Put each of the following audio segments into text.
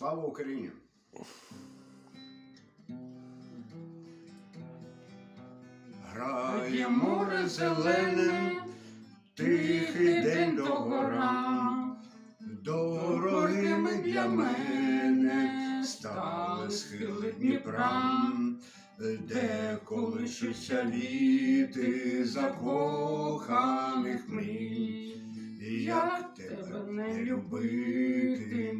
Слава Україні! Грає море зелене, тихий день до гора, дорогими для мене стали схили Дніпра, де колишуться літи закоханих мрій. Як тебе не любити,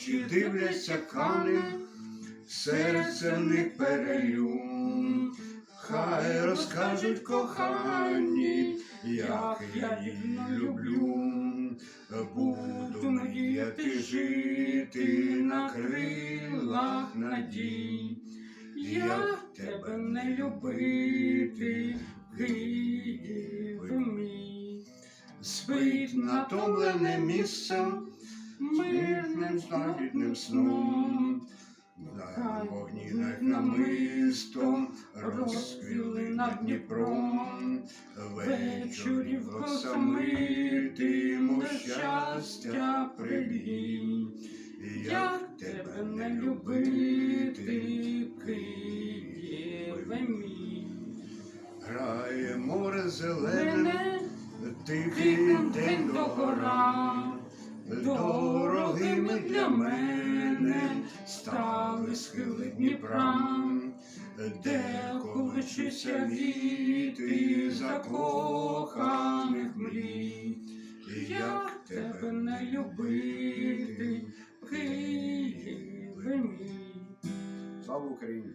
очі дивляться кани, серце в них перелюм, хай розкажуть кохані, як я їх люблю, буду мріяти жити на крилах надій, як тебе не любити, Києве мій, спить натомлене місцем, мирним знахідним сном. На вогні над намистом розквіли над Дніпром, вечорів осамитимо щастя прибім. Як тебе не любити, Києве мій, грає море зелене, тихий день до гора, дорогими для мене стали схили Дніпра, де колишуться віти закоханих мрій. Як тебе не любити, Києве мій. Слава Україні!